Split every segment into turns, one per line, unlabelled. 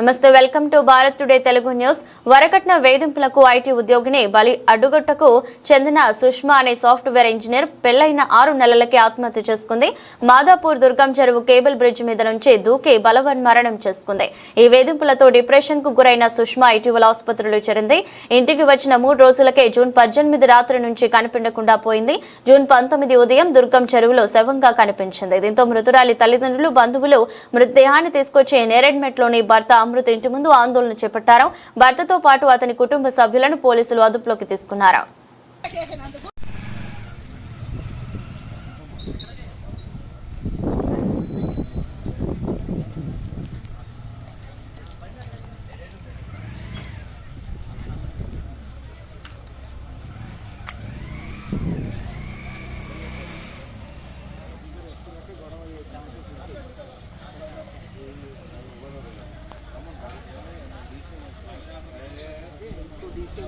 నమస్తే welcome to Bharat today Telugu news. వరకట్న వేధింపులకు ఐటీ ఉద్యోగిని బలి అడ్డుగట్టకు చెందిన సుష్మా అనే సాఫ్ట్వేర్ ఇంజనీర్ పెళ్ళైన ఆరు నెలలకే ఆత్మహత్య చేసుకుంది. మాదాపూర్ దుర్గం చెరువు కేబుల్ బ్రిడ్జ్ మీద నుంచి దూకి బలవన్ మరణం చేసుకుంది. ఈ వేధింపులతో డిప్రెషన్కు గురైన సుష్మా ఇటీవల ఆసుపత్రిలో చేరింది. ఇంటికి వచ్చిన మూడు రోజులకే జూన్ పద్దెనిమిది రాత్రి నుంచి కనిపించకుండా పోయింది. జూన్ పంతొమ్మిది ఉదయం దుర్గం చెరువులో శవంగా కనిపించింది. దీంతో మృతురాలి తల్లిదండ్రులు బంధువులు మృతదేహాన్ని తీసుకొచ్చి నేరెడ్మెట్లోని భర్త అమృత్ ఇంటి ముందు ఆందోళన చేపట్టారు. భర్తతో పాటు అతని కుటుంబ సభ్యులను పోలీసులు అదుపులోకి తీసుకున్నారు.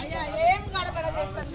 అయ్యా ఏం గడబడ చేస్తారు?